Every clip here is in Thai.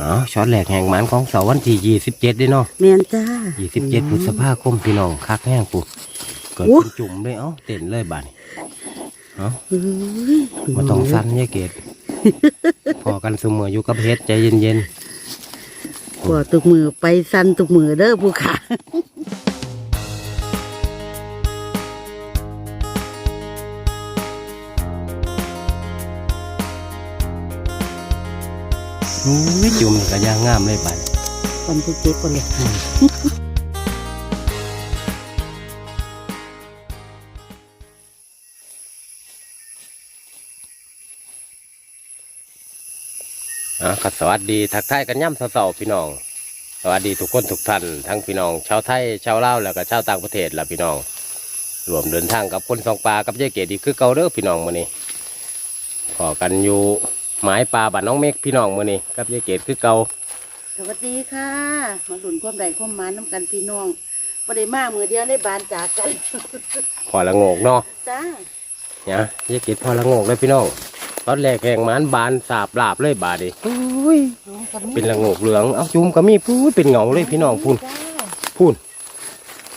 อ๋อช็อตแหลกแห่งหมันของเสาร์วันที่ยี่สิบเจ็ดด้วยเนาะแม่นจ้า ยี่สิบเจ็ดพฤษภาคมพี่น้องคักแห้งปุ๊เกิดโอ้ เป็นจุ่มเลยเอ้าเต้นเลยบาดนี้เอ้าเอ้ยมาต้องสั้นยายเกดพอกันเสมออยู่กับเฮ็ดใจเย็นกว่าตุกมือไปสั่นตุกมือเด้อผู้ขา อุ้ยจุ่มนี่ก็ย่างงามเลยบาดนี้คนผู้เจ็บคนเลยหายอะก็สวัสดีทักทายกันย่ำเสาๆพี่น้อง สวัสดีทุกคนทุกท่านทั้งพี่น้องชาวไทยชาวลาวแล้วก็ชาวต่างประเทศล่ะพี่น้องรวมเดินทางกับคนสองปลากับยายเกดีคือเกาเด้อพี่น้องมื้อนี้พอกันอยู่ หมายปลาบ้านน้องเมฆพี่น้องมื้อนี้กับยายเกดคือเก่าสวัสดีค่ะมาดุนความใดความหมานน้ำกันพี่น้องบ่ได้มามือเดียวได้บานจากกันพอละโงกเนาะจ้าเนี่ยยายเกดพอละโงกเลยพี่น้องตอนแรกแข่งหมานบานสาบลาบเลยบาดนีอุ้ยเป็นละโงกเหลืองเอาจุ่มก็มีพูดเป็นเงาเลยพี่น้องพูนจ้าพูน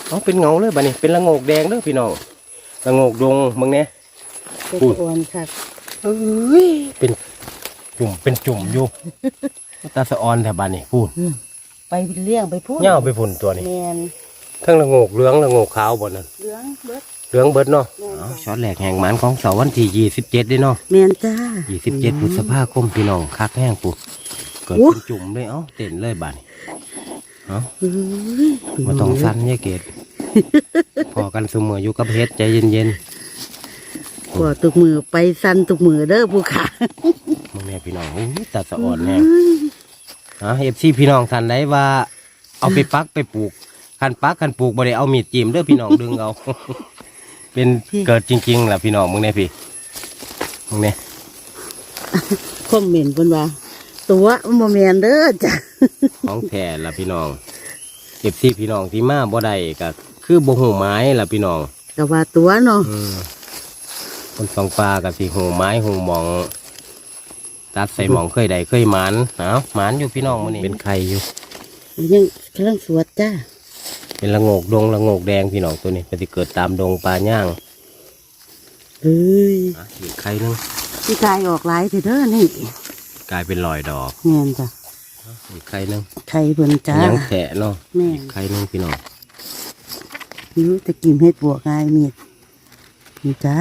เอาเป็นเงาเลยบาดนี้เป็นละโงกแดงเด้อพี่น้องละโงกดงมึงเนี่ยเป็นพูดอ่อนค่ะเอ้ยเป็น จุ่มเป็นจุ่มอยู่ ตาสะออนแถวบ้านนี่พูดอืมไปเลี้ยงไปพูดเง่าไปพุ่นตัวนี้แมนทั้งละโงกเหลืองละโงกขาวบนนั้นเหลืองเบิดเหลืองเบิดเนาะแม่นจ้ะช็อตแหลกแห่งหมันของเสาร์วันที่ยี่สิบเจ็ดด้วยเนาะแมนจ้ายี่สิบเจ็ดพฤษภาคมพี่น้องคักแห้งปุ๊เกิดโอ้เป็นจุ่มเลยเอ้าเต้นเลยบาดนี้เอ้าเอ้ยมาต้องสั้นยายเกดพอกันเสมออยู่กับเฮ็ดใจเย็นกว่าตุกมือไปสั่นตุกมือเด้อผู้ขาๆมึง แม่พี่น้องอุ้ยตาสะอ่อนแน่ฮะเอฟซีพี่น้องท่านใดว่า เอาไปปักไปปลูกคันปักคันปลูกบ่ได้เอามีดจิ้มเด้อพี่น้องดึงเอาเป็นเกิดจริงๆล่ะพี่น้องมึงเนี่ยพี่มึงเนี่ยคอมเมนต์เพิ่นว่า ตัวมันบ่แม่นเด้อจ้ะของแท้ล่ะพี่น้องเอฟซีพี่น้องที่มาบ่ได้ก็คือบ่หูไม้ล่ะพี่น้องก็ว่าตัวเนาะอืมคนสองปลากับสีหูไม้หูหมอง ตัดใส่หมองเคยใดเคยหมานเอาหมานอยู่พี่น้องมันนี่เป็นไข่อยู่ยังกำลังสวดจ้าเป็นละโงกดงละโงกแดงพี่น้องตัวนี้ก็จะเกิดตามดงปลาย่างเฮ้ยอะอีกไข่หนึงพี่กายออกหลายเถอะเด้อนี่กลายเป็นรอยดอกแม่นจ้ะอีกไข่หนึงไข่เพิ่นจ้ายังแฉะเนาะแม่อีกไข่หนึงพี่น้องหิวจะกินเฮ็ดบวกง่ายมีดนี่จ้า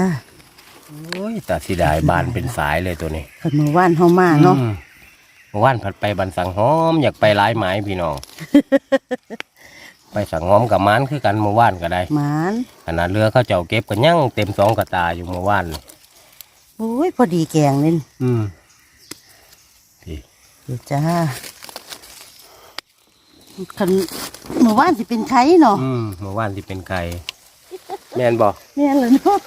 โอ้ยตาสีดายบานเป็นสายเลยตัวนี้คันเมื่อวานเฮามาเนาะอืมเมื่อว่านผัดไปบันสังหอม อยากไปร้ายไม้พี่น้อง ไปสังหอมกับมันคือกันเมื่อวานก็ได้หมานขนาดเรือเขาเจ้าเก็บกันยังเต็มสองกระตาอยู่เมื่อวานนี่โอ้ยพอดีแกงเลยอืมพี่นี่จ้าคันเมื่อวานสิเป็นไข่เนาะอืมเมื่อวานที่เป็นไก่แม่นบอกแม่นเลยเนาะ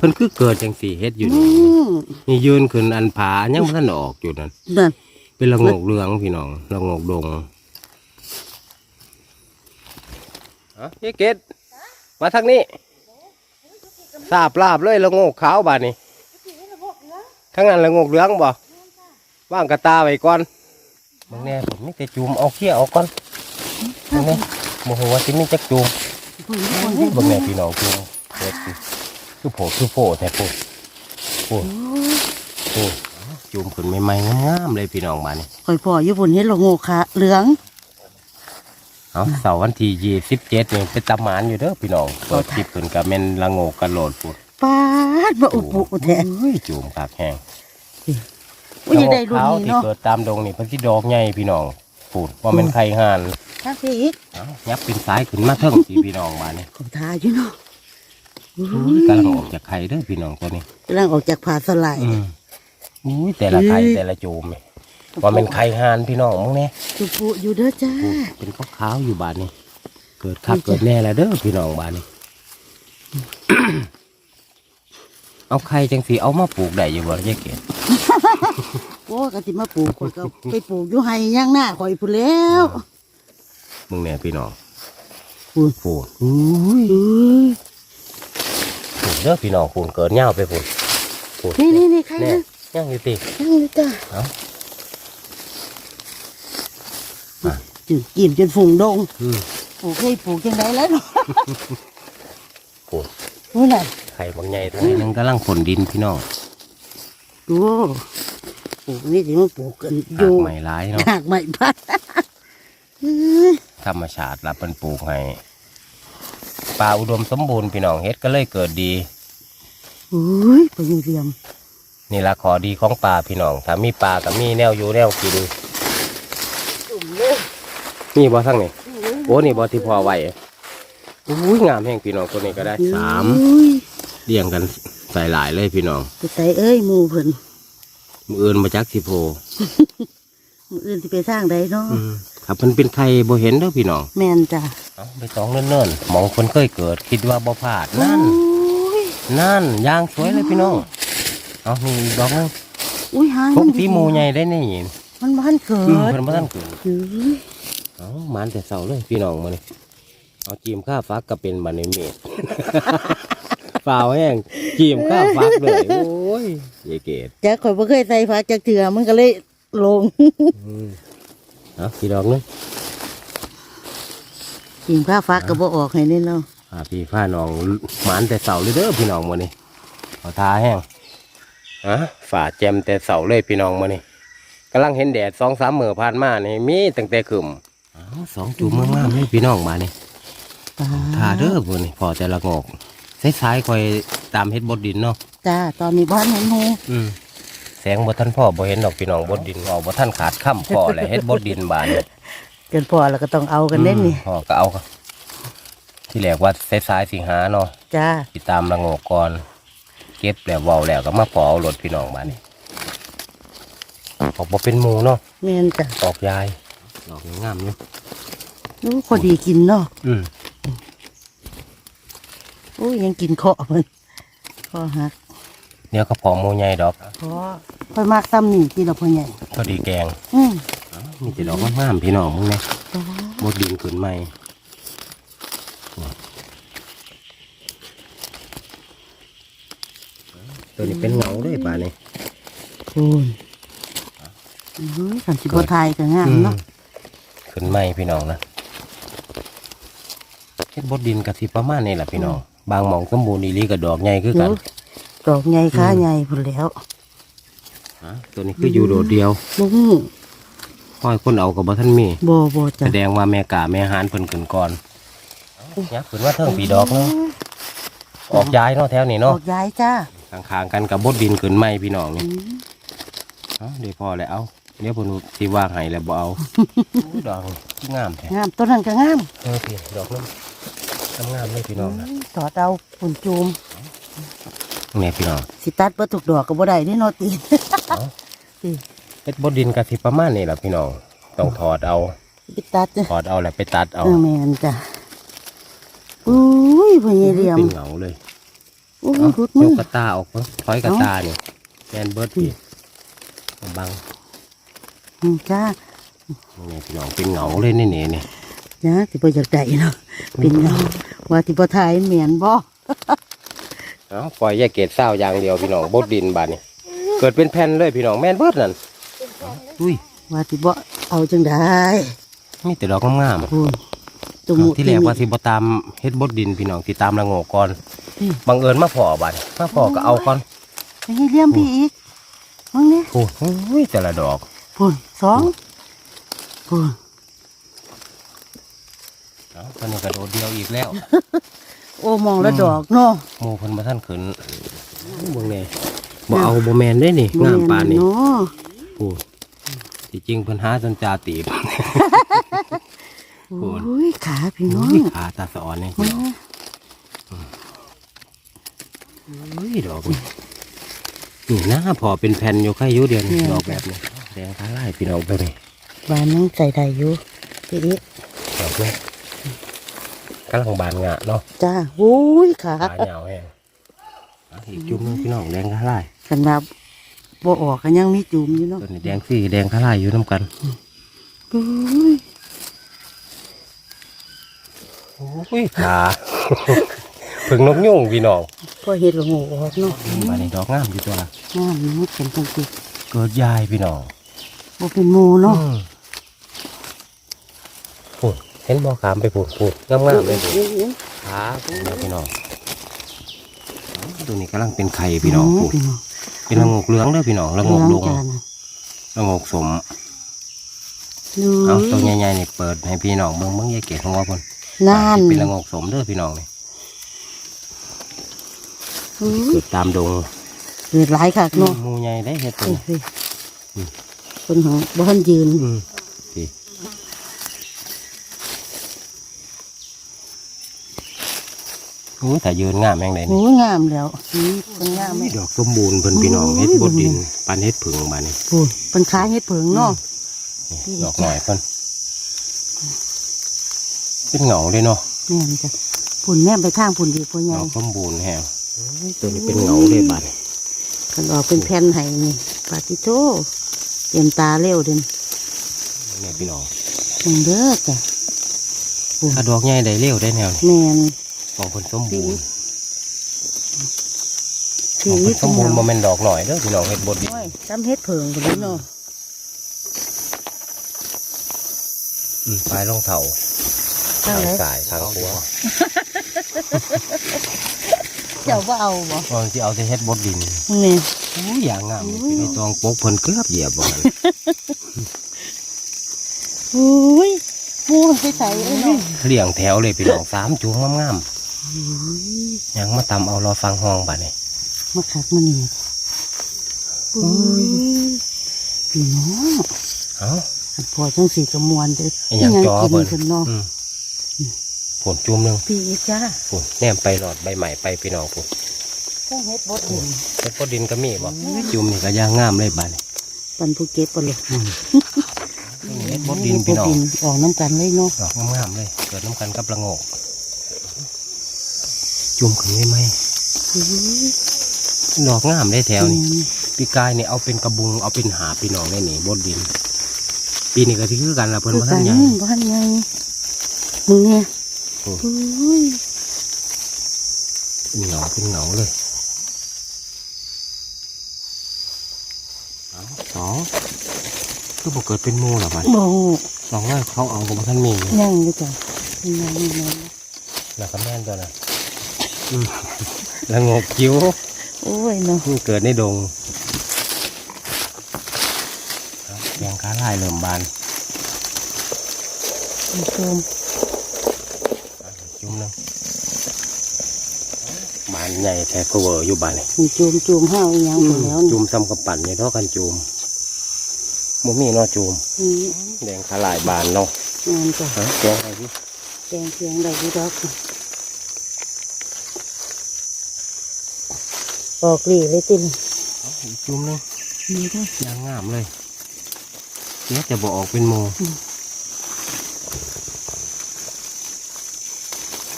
เพิ่นคือเกิดจังสี่เฮ็ดอยู่อืนี่มนี่ยืนขึ้นอันผายังบ่ทันออกอยู่นั่นนั่นเป็นละโงกเหลืองพี่น้องละโงกดงฮะยี่เกดมาทางนี้ทราบลาบเลยละโงกขาวบาดนี้ทั้งนั้นละโงกเหลืองบ่ว่างกระตาไว้ก่อนมึงแน่ผมนี่แต่จูมเอาเขี้ยเอาก่อนมึงแน่โมโหว่าสิมีจักจูมเบิ่งแม่พี่น้องพี่น้องเฮ็ดสิ คือโผคือโผแท้โผโผโผจูมขึ้นใหม่ๆงามๆเลยพี่น้องบ้านนี้คอยพ่ออยู่พุ่นเฮ็ดละโงกค่ะเหลืองเอาเสาร์วันที่ยี่สิบเจ็ดนี่เป็นตำหมานอยู่เด้อพี่น้องเปิดคลิปขึ้นกับแม่นละโงกกระโหลดปุดปาดมาอุปุแท้เฮ้ยจูมปากแห้งอุ้ยอยากได้รุ่นขาวนี้ที่เนาะเกิดตามดงนี่เพิ่นสิดอกใหญ่พี่น้องปูดว่าเป็นไข่ห่านถ้าพี่อีกเอายับเป็นสายขึ้นมาเทิงสิพี่น้องบ้านนี้ของทาอยู่เนาะอุ้อุ้ยย กำลังออกจากไข่เด้อพี่น้องตัวนี้กำลังออกจากผาสลายอืมอุ้ยแต่ละไข่อุ้ยแต่ละจูมนี่ว่าเป็นไข่ห่านพี่น้องมึงเนี่ยจุปุอยู่เด้อจ้าปลูกเป็นขาวๆอยู่บ้านนี้ เกิดคักเกิดแน่แล้วเด้อพี่น้องบ้านนี้ เอาใครจังสีเอามาปลูกได้อยู่บ่ยายเกศโอ้กะติมาปลูกข่อยก็ไปปลูกอยู่ไห้ย่างหน้าข่อยพุ่นแล้วมึงเนี่ยพี่น้องพุ่นปลูกอุ้ย อุ้ยปลูกเด้อพี่น้องปลูกเกิดเงาวไปปลูกปลูกนี่นี่นี่ใครแน่นะย่างอยู่ตินั่งเลยจ้าเอาจืดกินจนฝุ่งดงอืมปลูกให้ปลูกจังไดแล้วเนาะโอ้นู่นน่ะไข่บางใหญ่ตัวนี้นึงกำลังฝนดินพี่น้องดูปลูกนี่สิมันปลูกกันอหากยู่ใหม่ร้ายเนาะหากใหม่พัดเอ้ยธรรมชาติรับเป็นปลูกให้ ป่าอุดมสมบูรณ์พี่น้องเฮ็ดก็เลยเกิดดีอุ้ยไปยิงเรียมนี่ละขอดีของป่าพี่น้องถ้ามีป่าก็มีแนวอยู่แนวกินตุ่มเลยนี่บ่ทั้งนี่โอ้นี่บ่ที่พอไว้อุ้ยงามแห่งพี่น้องตัวนี้ก็ได้สามอุ้ยเรียงกันใส่หลายเลยพี่น้องไปใส่เอ้ยหมูเพิ่นมืออื่นมาจากสิโพมืออื่นสิไปสร้างใดเนาะ อืมถ้าเพิ่นเป็นใครบ่เห็นเด้อพี่น้องแม่นจ้ะเอาไปตองเนิ่นๆหมองคนเคยเกิด คิดว่าบ่พลาดนั่น อุ้ย นั่นย่างสวยเลยพี่น้อง เอานี่อีกดอกหนึงอุ้ยหางพวกสีหมูใหญ่ได้นี่มันบ้านเกิอืมดเพิ่นบ่ทันเกิดอุ้ยเอาหมันแต่เช้าเลยพี่น้องมานี่เอาจีมข้าฟักก็เป็นบัดนี้เมด เปล่าแห้งจีมข้าฟักเลยโอ้ยยายเกดจ้ะข่อยบ่เคยใส่ผักจักเถื่อมันก็เลยลง อืม เอาพี่ดอกหนึงกินข้าวฟักก็บ่ออกให้นี่เนาะพาพี่พาน้องหมันแต่เช้าเลยเด้อพี่น้องมานี่เอาทาแห้งฮะฝ่าแจมแต่เช้าเลยพี่น้องมานี่กำลังเห็นแดดสองสามมื้อผ่านมานี่มีตั้งแต่ขึ้นอ้าวสองจุ่มงามๆเลยพี่น้องมานี่ตาทาเด้อพวกนี้พอแต่ละงอกสายๆคอยตามเฮ็ดบดดินเนาะจ้าตอนนี้บ้านเห็นหูอืม แสงบ่ทันพ่อบ่เห็นดอกพี่น้องบดดินออกบ่ทันขาดค่ำพ่อแหละเฮ็ดบดดินบานนี่เกินพอแล้วก็ต้องเอากันเล่นนี่อืมพ่อก็เอาครับที่แรกว่าสายๆสิหาเนาะจ้าสิตามละงอกก่อนเก็บแล้วเว้าแล้วก็มาพอเอารถพี่น้องบานนี่ออกบ่เป็นหมูเนาะแม่นจ้ะออกยายดอกงามอยู่นู้พอดีกินเนาะอืมโอ้ยยังกินเคาะมันเคาะหัก เดี๋ยวก็พอหมูใหญ่ดอกเคาะค่อยมากซ้ำนี่กินเราพ่อใหญ่พอดีแกงอืมอ้าวมีแต่ดอกงามๆพี่น้องมึงเนี่ยจ้าบดดินขึ้นใหม่ตัวนี้เป็นเงาเลยป่านี่คุณอือสันสิบ่ทายก็งามเนาะขึ้นใหม่พี่น้องนะเฮ็ดบดดินกับสิประมาณนี้แหละพี่น้อง บางหมองสมบูรณ์อีหลีกับดอกใหญ่คือกัเดี๋ยนว ดอกใหญ่ขาใหญ่พุ่นแล้วฮะตัวนี้คืออยู่โดดเดียวบ่ฮู้ห้อยคนเอากับบ่ท่านมีบ่บ่จ้ะแสดงว่าแม่กาแม่หานเพิ่นขึ้นก่อนยักขึ้นว่าเทิงปีดอกเนาะออกย้ายเนาะแถวนี้ดเนาะอกย้ายจ้าข้างๆกันกับบดดินขึ้นใหม่พี่น้องนี่อืมเอาเดี๋ยวพอแล้วเอาเดี๋ยวผมสิวางให้แล้วบ่เอาอู้ดอกที่งามแท้งามต้นนั้นก็งามเออพี่ดอกน้ำงามๆเลยพี่น้องนะถอดเอาปุ่นจูม แม่พี่น้องสิตัดบ่ถูกดอกก็บ่ได้นี่เนาะตีนเอาเฮ็ดบดดินกะสิประมาณนี้แหละพี่น้องต้องถอดเอาสิตัดจ้ะถอดเอาแล้วไปตัดเอาเออแม่นจ้ะอุ้ยพ่อใหญ่เหลี่ยมเป็นเหงาเลยอุ้ยเอารุดยมืกอกระตาออกเพิ่งถอยกระตานี่แมนเบิร์ดพี่บังอืมจ้านี่พี่น้องเป็นเหงาเลยนี่นี่นี่นะสิบ่อยากได้เนาะเป็นเงาว่าที่บ่ทายเหมียนบ่ เอาปล่อยแยกเกตเศร้าอย่างเดียวพี่น้องบดดินบาดนี่เกิดเป็นแผ่นเลยพี่น้องแมนเบิร์ดนั่นอุ้ยว่าที่บ่เอาจังได้มีแต่ดอกงามๆคุณตุ่มที่แรกว่าสิบตามเฮ็ดบดดินพี่น้องสิตามละโงกก่อนอืมบังเอิญมาพอบัดมาพอก็เอาก่อนพ่อใหญ่เหลี่ยมพี่อีกมึงนี่โอ้โหแต่ละดอกพุ่นสองพุ่นเอาตอนนี้กระโดดเดียวอีกแล้ว โอ้มองแล้วดอกเนาะหมูเพิ่นมาท่านขึ้นเบิ่งแน่บ่เอาบ่แมนได้นี่งามปานนี่เนาะโอ้ที่จริงเพิ่นหาจนจาตีบโอ้ยขาพี่น้องอุ้ยขาตาสะออนนี่มาอุ้ยดอกนี่นี่นะพอเป็นแผ่นอยู่ใครอยู่เดียวนี่ดอกแบบนี้แดงท้าไล่พี่น้องไปนี่บ้านน้องใจได้อยู่พี่อีกดอกนี้ กำลังบานงะเนาะจ้าโอ้ยขาขาเหยาวแห้งอะอีกจุ่มหนึงพี่น้องแดงท้าไล่กันมาบ่ออกกันยังมีจุ่มอยู่เนาะตัวนี้แดงสีแดงท้าไล่อยู่น้ำกันโอ้ยโอ้ยขาผึ่งนกยุ่งพี่น้องพอเห็ดละโงูออกเนาะมาในดอกงามอยู่ตัวละงามนี่เป็นจังซี่เกิดยายพี่น้องบ่เป็นหมูเนาะอืมพูดเห็นบ่ขามไปพูดพูดงามๆเลยพูดขาดูพี่น้องตัวนี้กำลังเป็นไข่พี่น้องพูดเป็นละงกเหลืองเด้อพี่น้องละงกลงจานน่ะละงกสมเอาตัวใหญ่ๆนี่เปิดให้พี่น้องเบิ่งเบิ่งยายเกศของว่าพ่นนั่นเป็นละงกสมเด้อพี่น้องนี่อืมเกิดตามดงเกิดหลายคักเนาะมูใหญ่ได้เฮ็ดตัวเฮ้ยนี้เฮ้ยคนหาบ้านยืน อืมสิ โอ้ยแต่ยืนงามแม่งเลยโอ้นี่งามแล้วอืมเป็นงามไหม ดอกสมบูรณ์เพิ่นพี่น้องโอ้ยเฮ็ดบดดินปันเฮ็ดผึ่งมานี่โอ้ยเป็นค้ายเฮ็ดเผิงเนาะนี่ดอกหน่อยเพิ่นเป็นเหงาเลยเนาะแม่นจ้ะพุ่นแม่ไปทางพุ่นดีพ่อใหดญ่อกสมบูรณ์แฮงตัวนี้เป็นเหงาเลยบัดนี้กันออกเป็นแผ่นให้นี่ปาติโตเตรียมตาเร็วเด่นนี่พี่น้องจังเด้อจ้ะถ้าดอกใหญ่ได้เร็วได้แนวนี่แม่น ของเพิ่นสมบูรณ์ชีของวิเพิ่ตนสมบูรณ์ขบ่องเราแม่นดอกหน่อยเด้อพี่น้องเฮ็ดบดดินโอ้ยจำเฮ็ดเผิงกันเลยเนาะอืมปลายรองเท้าจังทางไรสายทางหัวเจ้าว่าเอาบ่ว่าสิเอาแต่เฮ็ดบดดินนี่อู้ยอย่างงามเลยในตองปกเพิ่นเกือบเหยียบบ่กันโอ้ยมูมันไปใส่ไอ้เนาะเลี้ยงแถวเลยพี่น้องสามจูงงามๆ ยังมาตำเอารอฟังห้องบัดนี้มาขักมันนี่โอ้ยพี่น้องเอ้าอันพอจังสีกระมวลเด้อไอ้หยังจอกิเพิ่นขึ้นเนาะอืมผลจุ่มหนึงพี่จ้าผลแนมไปหลอดใบใหม่ไปพี่น้องผลต้องเฮ็ดบดเห็นเฮ็ดบดดินก็มีบ่จุ่มนี่ก็ย่างงามเลยบัดนี้ปันผู้เก็บปเลยนั่นนี่เฮ็ดบดดินพี่น้องเฮ็ดบดดิออกน้ำกันเลยเนาะดอกงามๆเลย เกิดน้ำกันกับระโงก จุ่มขึ้นได้ไหมโอ้ยดอกงามได้แถวนี่แม่นปีกายนี่เอาเป็นกระบุงเอาเป็นหาบพี่น้องได้นี่บดดิน ปีนี้ก็ที่คือกันละเพิ่นคือมากัทันนใหญ่บ้านไงมึงเนี่ยโอ้โอ้ยเป็นเหงาเป็นเหงาเลยเอาสองคือบอกเกิดเป็นหมูหรอมันโอ้ลองว่าเขาเอากับท่านมีอยู่ยังอยู่จ้ะยังยังยังแล้วก็แม่นตัวน่ะอืมแล้วงกคิ้วโอ้ยเนาะมันเกิดในดงเอาแกงขาลายเริ่มบานคุณผู้ชมจุ่มหนึงบานใหญ่แท้ก็เวอร์อยู่บานนี่มีจูมจูมห้าวอีหยังไปแล้วจุ่นี่มซ้ำกับปั่นอยู่เท่ากันจุ่มบ่มีเนาะจุ่มอืมแดงขาลายบานเนาะงานจ้ะฮะแกงอะไรพี่แกงเสียงได้ดีดอก ออกหลีเลยตินเอาอีกจุ่มหนึงนี่ด้วยยางงามเลยเดี๋ยวจะบอกออกเป็นโมอืม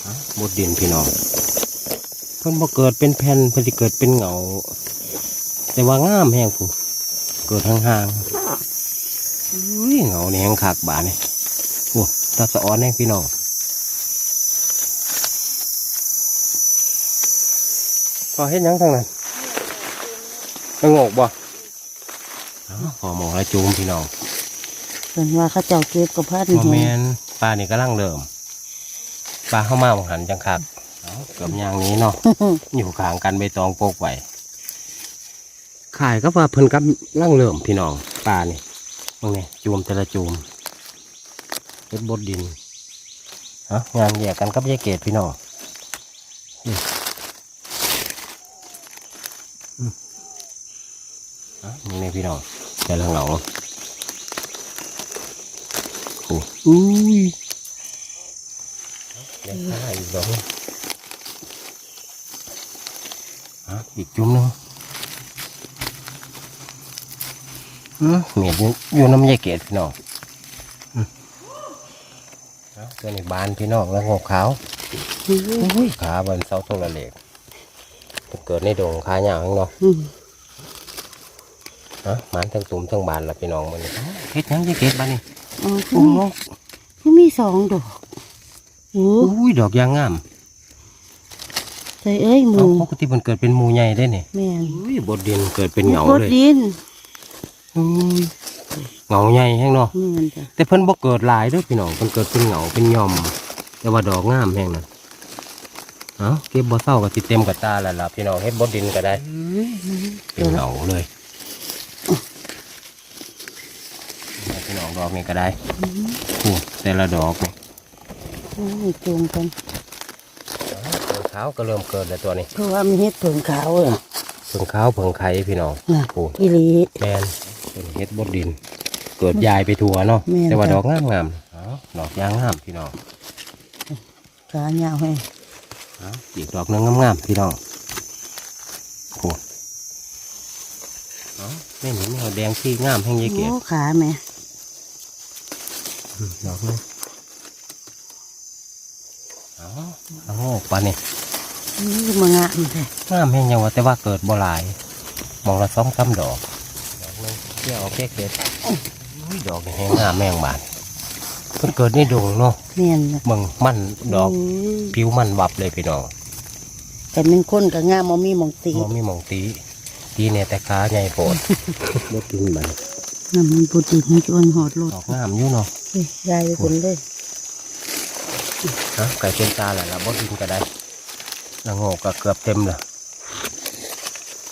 เอาบดดินพี่น้องเพิ่นบ่เกิดเป็นแผ่นเพิ่นสิเกิดเป็นเหงา แต่ว่างามแห้งผู้เกิดห่างๆอุ้ยเหงานี่แห้งคักบาดนี่โอ้ตาสะออนแห้งพี่น้อง พอเฮ็ดหยังทางนั้นสงกบ่อ้าวพอหมองแล้วจูมพี่น้องเป็นว่าเขาเจ้าเก็บกับพันโมเมนปลานี่ก็ลังเริ่มปลาเข้ามาบังหันจังคักเอาเกือบอยางนี้เนาะอยู่ข้างกันใบตองโปกไว้ขายก็ว่าเพิ่นกับลังเริ่มพี่น้องปลานี่ตรงนี้จูมแต่ละจูมเป็นบดดินฮะงานแยกกันกับยายเกดพี่น้องนี่อืม ฮะนี่ไงพี่น้องแต่ละเหงาโอ้อุ้ยเดี๋ยวข้าอีกดอกหนึ่งอะอีกจุ่มนึงอืมเมียดอยู่อยู่น้ำยายเกดพี่น้องอืมเอาตัวนี้บานพี่น้องแล้วงอกขาวขาบนเสาโทรเลขเกิดในดงขาหยาวข้างนอก ฮะมันทั้งตุ่มทั้งบานละพี่น้องมันนี่เฮ็ดหยังยายเกดบ้านนี่อ๋ออุ้มงอกคือมีสองดอกโอ้อุ้ยดอกยางงามใจเอ้ยหมูเอาปกติมันเกิดเป็นหมูใหญ่ได้เนี่ยแม่นอุ้ยบดดินเกิดเป็นเหงาโคตรเลยดินอุ้ยเหงาใหญ่แห้งเนาะนี่มันจ้ะแต่เพิ่นบ่เกิดหลายเด้อพี่น้องเพิ่นเกิดเป็นเหงาเป็นหย่อม แต่ว่าดอกงามแห้งนั่นเอ้าเก็บบ่เศร้าก็สิเต็มกระตาแล้วล่ะพี่น้องเฮ็ดบ่ดินก็ได้ เป็นเหงาเลย พี่น้องดอกนี่ก็ได้โอ้แต่ละดอกนี่นี่จูงกันเพิ่งขาวก็เริ่มเกิดแล้วตัวนี้เพราะว่ามีเห็ดเผิงขาวอะเพิ่งขาวเพิ่งไข่พี่น้องน่ะโอ้อีหลีแมนเป็นเฮ็ดบดดิน เกิดยายไปทั่วเนาะแม่นแต่ว่าจ้ะดอกงามงามๆเอ้าดอกยางงามพี่น้องขายาวให้เอ้าอีกดอกหนึงงามๆพี่น้องโอ้เอ้าไม่เห็นแนวแดงที่งามแห่งยายเกศโอ้ขาแม่อืม ดอกหนึงเอ้าเอาโงกปานนี่นี่มางามแท้งามแห่งยังว่าแต่ว่าเกิดบ่หลายมองละสองสามดอกดอกหนึงเที่ยวเอาแค่เกศอุ้ยดอกนี่แห่งงามแม่งบานเพิ่นเกิดในดงเนาะแม่นน่ะเมืองมันดอกยผิวมันวับเลยพี่น้องแต่เป็นคนก็งามบ่มีหมองตีมองมีหมองตีตีเนี่ยแต่ขาใหญ่โพดบ่กินมันน้ำมันปุติมันจวนหอดรถดอกงามอยู่เนาะ เฮ้ยยายไปคนเลยฮะไก่เต็มตาแหละละบ่กินก็ได้ละโงกก็เกือบเต็มละ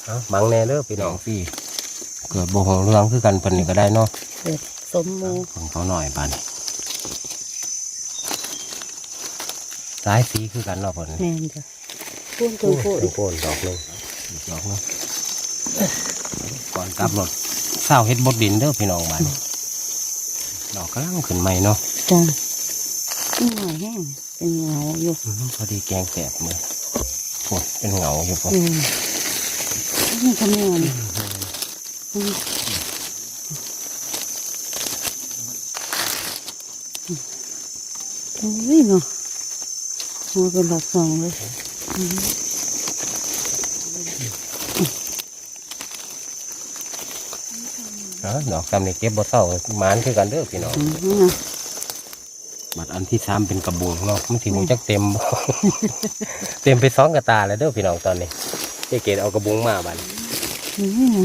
ฮะบังแน่เด้อพี่น้องพี่เกิดบ่หงเรื่องคือกันเพิ่นนี่ก็ได้เนาะเกิดสมหมูของเขาหน่อยบาดนสายสีคือกันเนาะเพิ่นแม่นจ้ะพูนตัวพูดโคนดอกหนึงอีกดอกหนึงก่อนกลับรถเศร้าเฮ็ดบดดินเด้อพี่น้องบ้านนี้ ดอกกำลังขึ้นใหม่เนาะจ้ะนี่หน่อยแห้งเป็นเงาอยู่อื้อหือพอดีแกงแสบมือโอ้ยเป็นเหงาอยู่ปะอืมนี่ทำยังไงอืมโอ้ยเนาะหัวเป็นหลักสองเลยอืม เนาะ ดอกซ้ำนี่เก็บบ่เศร้าหมานคือกันเด้อพี่น้องอืมบัดอันที่สามเป็นกระบุงเนาะมันถึงจักเต็มบ่เต็มไปสองกระตาแล้วเด้อพี่น้องตอนนี้เจ๊เกดเอากระบุงมาบัดอืม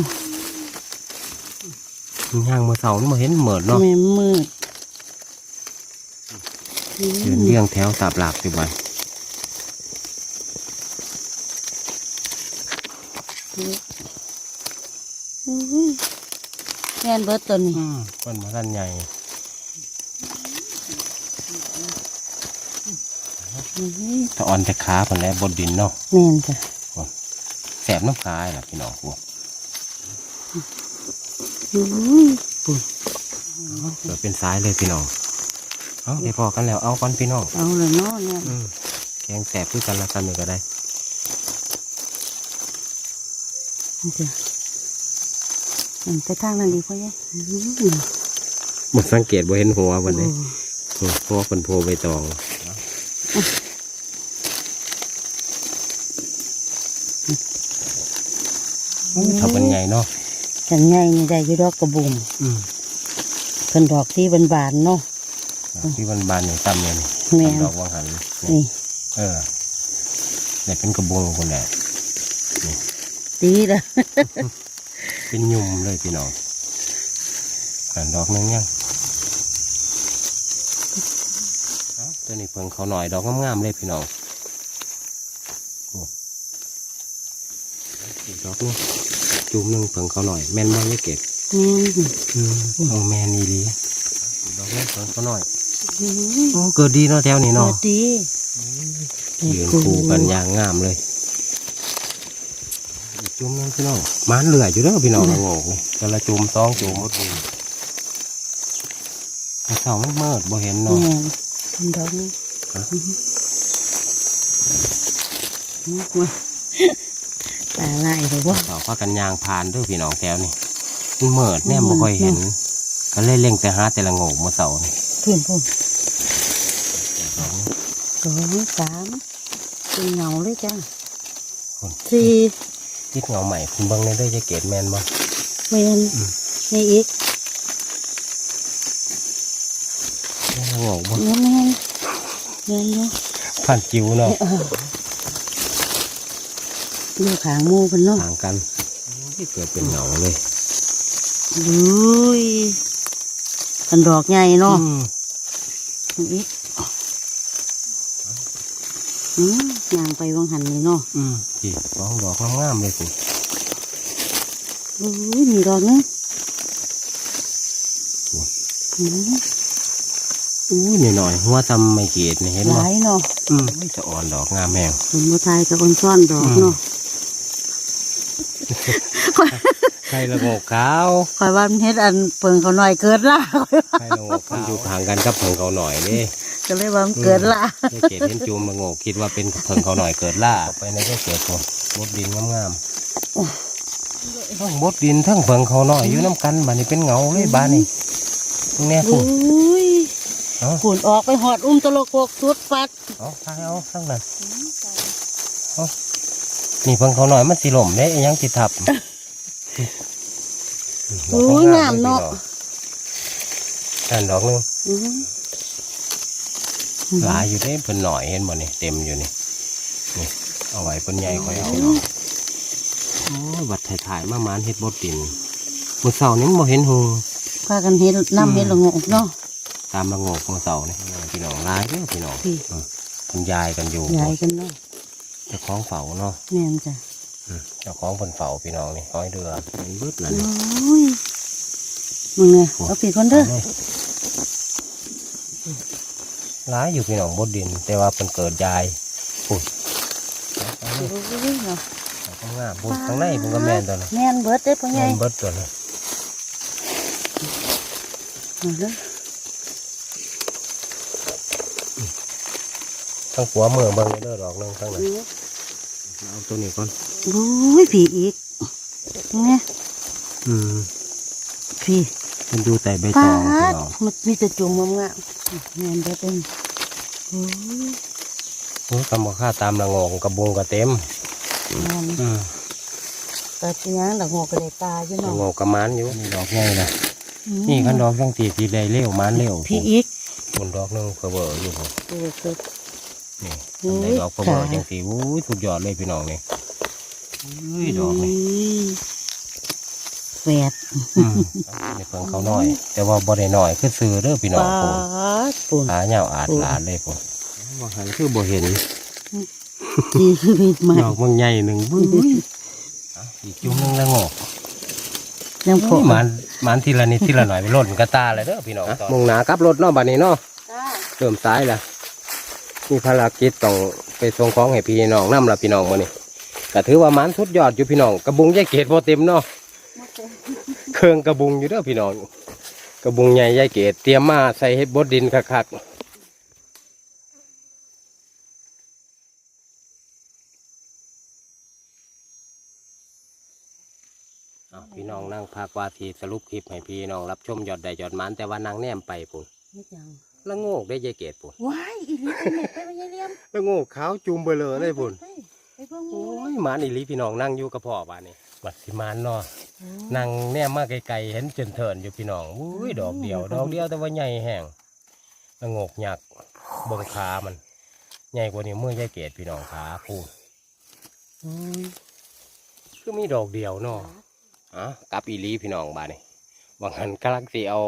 ย่างมือเสามันบ่เห็นเหมิดเนาะแม่มืดยืนเรียงแถวสาบหลาบสิบัน อุ้ย แม่นเบิดตัวนี้อืมมันมาสั้นใหญ่อุ้ยถ้าอ่อนแต่ขาเพิ่นแหล้วบนดินเนาะแม่นจ้ะแสบน้ำขาล่ะพี่น้องพวกอุ้ยปุ่นเดี๋ยวเป็นสายเลยพี่น้อง เอาได้พอกันแล้วเอาก่อนพี่น้อง เอาเลยเนาะเนี่ยอืมแกงแสบคือกันละกันนี่ก็ได้นี่จ้ะอัน ไปทางนั้นดีกว่าเนี่ยอืมหมดสังเกตบ่เห็นหัววันนี้โอ้หัวคนโพใบตองถ้าเป็นใหญ่เนาะกันใหญ่นี่ได้อยี่ดอกกระบุงอืมเป็นดอกที่บานๆเนาะที่บานๆนี่ซ้ำเนี่ยนี่แม่นซ้ำดอกวังหันนี่นี่เออเนี่ยเป็นกระบุงคนแหละตีละ เป็นยุ่มเลยพี่น้องกันดอกนึงยังเอ้าตัวนี้เพิ่งเขาหน่อยดอกงามๆเลยพี่น้องโอ้อีกดอกนึงจุ่มหนึงเพิ่งเขาหน่อยแม่นมากเลยเก็บนี่อืมเอาแม่นี่ลีอีกดอกนึงเพิ่งเขาหน่อยอืมโอ้เกิดดีเนาะแถวนี้เนาะเนาะดียืนคู่กันอย่างงามเลยอีก จุ่มหนึงพี่น้องหมันเหลืออยู่เด้อพี่น้องละโงกนี่แต่ละจุ่มสองจุ่มหมดเลยแต่เสามันเมิดบ่เห็นเนาะแม่นเป็นดอกนี้ฮะอืมมาตาลายเลยว่าเสาพากันยางผ่านเด้วยพี่น้องแถวนี่มันเมิดแน่บ่ค่อยเห็น ก็เลยเล็งแต่หาแต่ละโงกมาเสานี่พุ่นพุ่นสองสามเป็นเงาเลยจ้ะคนสี่ ติดเงาใหม่คุณเบิ่งในเด้อจะเกตแมนบ่เมนนี่อีกแม่นละโงกบ่เมนแมนแมนเนาะผ่านจิ๋วเนาะเออดูขางหมูเป็นเนาะห่างกันที่เกิดเป็นเงาเลยอุ้ยกันดอกใหญ่เนาะอืมอีก อืมย่างไปวังหันเลยเนาะอืมพี่สองดอกงามๆเลยสิอุ้ยมีดอกนึงอืมอู้ยหน่อยๆหัวทำไม่เกตนี่เห็นหบ่ลายเนาะอืมไม่จะอ่อนดอกงามแม่งคนบัไทยกับคนซ่อนดอกเนาะไข่ละโงกขาวคอยว่ามันเฮ็ดอันเปิงเขาหน่อยเกิดล่าไข่ละโงกขาวอยู่ห่างกันกับเพิ่งเขาหน่อยนี่ ก็เลยว่ามันเกิดล่ายายเกดเห็นจูมละโงกคิดว่าเป็นเพิ่งเขาหน่อยเกิดล่าไปในยายเกดผมบดดินงามๆทั้งบดดินทั้งเพิ่งเขาหน่อยอยู่น้ำกันบ้านนี้เป็นเงาเลยบ้านนี้ตรงแน่คุอุ้ณยเอาขุนออกไปหอดอุ้มตะโลกกสุดปัดเอาทายเอาทั้งนั้นเอานี่เพิ่งเขาหน่อยมันสิหล่มเนี่ยยังสิทับอุ้ยงามเนาะอันดอกหนึงอืม หลายอยู่เด้เพิ่นหน่อยเห็นบ่นี่เต็มอยู่นี่นี่เอาไว้เพิ่นใหญ่ค่อยเอาโอ้ยบัดถ่ายๆมามานเฮ็ดบดดินมื้อเช้านี้มันบ่เห็นหงพากันเฮ็ดน้ำเฮ็ดละโงกเนาะตามละโงกมื้อเช้านี่พี่น้องหลายเด้อพี่น้องพี่อืมคุณยายกันอยู่ใหญ่กันเนาะเจ้าของเฝ้าเนาะแม่นจ้ะอืมเจ้าของเพิ่นเฝ้าพี่น้องนี่ห้อยเดือเป็นบึดแล้วโอนี่้ยมึงไงเอาปีกคนเด้อนี่ หลายอยู่พี่น้องบดดิน แต่ว่าเพิ่นเกิดยายปุ่นโอ้ยเนาะข้างหน้าปุ่นข้างในเพิ่นก็แม่นตัวนี้แม่นเบิดเด้อพ่อใหญ่แม่นเบิดตัวนี้เอาเด้อทั้งหัวเมืองเบิ่งเด้อดอกหนึงข้างในอือเอาตัวนี้ก่อนโอ้ยผีอีกไงอืมพี่มันดูแต่ใบตปาองพี่ดน้องมันมีแต่จุ่มงามๆ แม่นเบิดเป็นโอ้ยโอ้ยกำมาค่าตามละงงกระบุงกระเต็มแม่นอืมตาสิยังดอกงอกก็ได้ตาอยู่ละเนาะงงกระมันอยู่นี่ดอกใหญ่นะนี่ขันดอกจังตีทีใดเร็วมันเร็วพี่อีกบนดอกหนึงเพอเบอร์อยู่ผมเออสุดนี่อุ้ยได้ดอกเพอเบอร์ค่ะจังสีอุ้ยสุดยอดเลยพี่น้องนี่อุ้ยดอกนี่ แฝดอืมนี่เพิ่งเขาน้อย แต่ว่าบ่ได้น้อยคือซื้อเด้อพี่น้องปาผมดปุ่นขาเหยาวอาดหลาดเลยผมว่าหันคือบ่เห็นดีชีวิตใหม่ดอกมันใหญ่หนึ่งบุ้ยอะอีกจุ่มหนึงละงอกยังพอโอ้ยหมันหมันทีละนิดทีละหน่อยไปล่นกระตาเลยเด้อพี่น้องมุ่งหนากับรถเนาะบัดนี้เนาะจ้าเริ่มสายแล้วมีภารกิจต้องไปส่งของให้พี่น้องนํละพี่น้องมื้อนี้ก็ถือว่าหมันสุดยอดอยู่พี่น้องกระบุงยายเกดบ่เต็มเนาะ เครื่องกระบุงอยู่เด้อพี่น้อง กระบุงใหญ่ยายเกดเตรียมมาใส่เฮ็ดบดดินคักๆอ้าวพี่น้องนั่งพักว่าทีสรุปคลิปให้พี่น้องรับชมยอดใดยอดหมันแต่ว่านางแนมไปปุ่นเฮ็ดหยังละโงกได้ยายเกดปุ่นว้ายอีหลีเป็นแม่ไปบ่ยายเลี้ยมละโงกขาวจุ่มเบลอเลยปุ่นไปไปเบิ่งหโอ้มู่ยหมานอีหลีพี่น้องนั่งอยู่กับพ่อบ้านนี่ บัดสิมานเนาะนั่งแนมมาไกลๆเห็นจนเถินอยู่พี่น้องอุ้ยดอกเดียว ดอกเดียวแต่ว่าใหญ่แห้งละโงกหยักเบิ่งขามัน ใหญ่กว่านี้วมือยายเกดพี่น้องขาพูนอืมคือมีดอกเดียวเนาะอะกลับอีหลีพี่น้องบ้านนี่บางหันกำลังสิเอา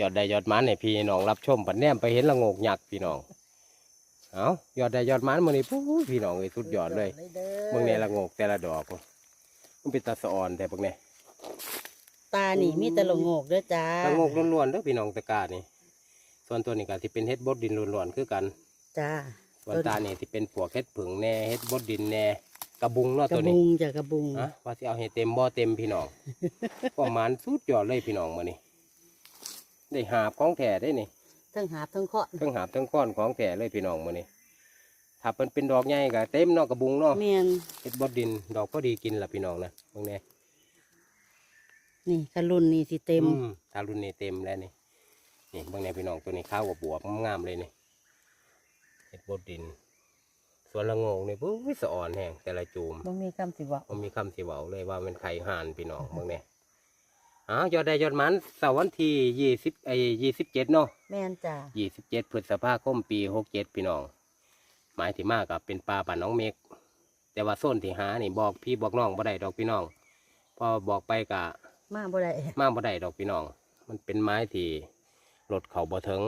ยอดใดยอดหมันให้พี่น้องรับชมปัดแนมไปเห็นละโงกหยักพี่น้องเอายอดใดยอดหมันมื้อนี้ปู้ยพี่น้องเอ้ยสุดยอดเลยเบิ่งในละโงกแต่ละดอก มันเป็นตาสะออนแต่พวกนี้ตานี่มีแต่ละโงกเด้อจ้าละโงกล้วนๆเด้อพี่น้องตะกร้านี่ ส่วนตัวนี้ก็ที่เป็นเฮ็ดบดดินล้วนๆคือกันจ้าส่วนตานี่ที่เป็นปวกเฮ็ดผึ่งแหน่เฮ็ดบดดินแหน่กระบุงเนาะกระตัวบุนี้งจ้ะกระบุงฮะว่าสิเอาให้เต็มบ่เต็มพี่น้อง ประมาณสุดยอดเลยพี่น้องมื้อนี้ได้หาบของแท้ได้นี่ทั้งหาบทั้งเคาะทั้งหาบทั้งก้อนของแท้เลยพี่น้องมื้อนี้ ถ้าเป็นเป็นดอกใหญ่ก็เต็มเนาะกระบุงเนาะแม่นเฮ็ดบดดินดอกพอดีกินล่ะพี่น้องนะตรงนี้นี่กระรุ่นนี่สิเต็มอืถ้ารุ่นนี้เต็มแล้วนี่นี่เบางในพี่น้องตัวนี้ข้าวกับบวบงามๆเลยนี่เห็ดบดดินส่วนละโงงนี่ปุ๊บสะอ่อนแห้งแต่ละจูมบ่มีคำสิเว่ามันมีคำสิเว้าเลยว่ามันไข่ห่านพี่น้องเบางเนี่ยอ้าวยอดได้ยอดมันเสาร์วันที่ยี่สิบไอ้ยี่สิบเจ็ดเนาะแม่นจ้า ยี่สิบเจ็ดพฤษภาคมปีหกเจ็ดพี่น้อง หมายที่มากกับเป็นปลาป่าน้องเมก แต่ว่าโซนที่หานี่บอกพี่บอกน้องบ่ได้ดอกพี่น้องพอบอกไปกะมาบ่ได้มาบ่ได้ดอกพี่น้อง มันเป็นไม้ที่รถเขาบ่ถึง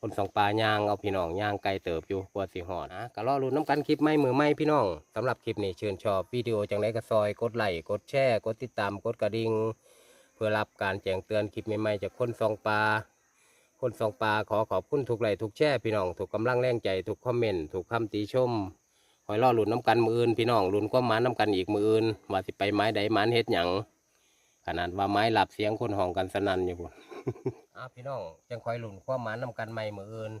คนสองปลายางเอาพี่น้องยางไกลเติบอยู่กว่าสิหอดนะก็รอรุ้นน้ำกันคลิปไม่มือไม่พี่น้องสำหรับคลิปนี้เชิญชอบวิดีโอจังไรก็ซอยกดไลค์กดแชร์กดติดตามกดกระดิ่งเพื่อรับการแจ้งเตือนคลิปใหม่ๆจากคนสองปลา คนสองปลาขอขอบคุณทุกไลค์ทุกแชร์พี่น้องถูกกำลังแรงใจถูกคอมเมนต์ถูกคำติชมคอยรอลุ้นน้ำกันมืออื่นพี่น้องลุ้นความหมานน้ำกันอีกมืออื่นว่าสิไปไม้ใดหมันเฮ็ดหยังขนาดว่าไม้หลับเสียงคนห้องกันสนั่นอยู่พุ่นอะพี่น้องจังคอยลุ้นความหมานน้ำกันใหม่มืออื่น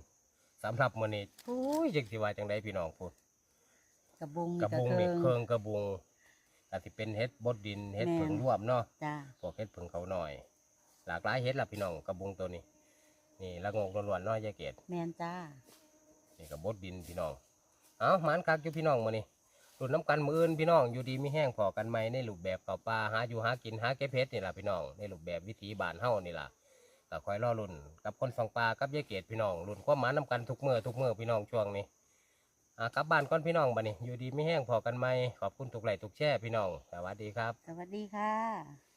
สำหรับมื้อนี้โอ้ยจังสิว่าจังไดพี่น้องพูดกระบุงกระบุงเทินี่งเครื่องกระบุงอาจสิเป็นเฮ็ดบดดินเฮ็ดแม่นผึ่งรวมเนาะจ้าพวกเฮ็ดผึ่งเขาหน่อย หลากหลายเฮ็ดล่ะพี่น้องกระบุงตัวนี้ นี่ละงกล้วนๆเนาะยายเกดแมนจ้านี่กับบดดินพี่น้องเอาหมานคักอยู่พี่น้องมื้อนี้รุ่นน้ำกันมืออื่นพี่น้องอยู่ดีมีแห้งพอกันไหมในรูปแบบเก่าปลาหาอยู่หากินหาเก็บเฮ็ดนี่ล่ะพี่น้องในรูปแบบวิถีบ้านเฮานี่ล่ะก็คอยรอรุ่นกับคนสองปลากับยายเกดพี่น้องรุ่นความหมานน้ำกันทุกมื้อทุกมื้อพี่น้องช่วงนี้อ่ากลับบ้านก่อนพี่น้องบัดนี้อยู่ดีไม่แห้งพอกันไหมขอบคุณทุกไลค์ทุกแช่พี่น้องสวัสดีครับ สวัสดีค่ะ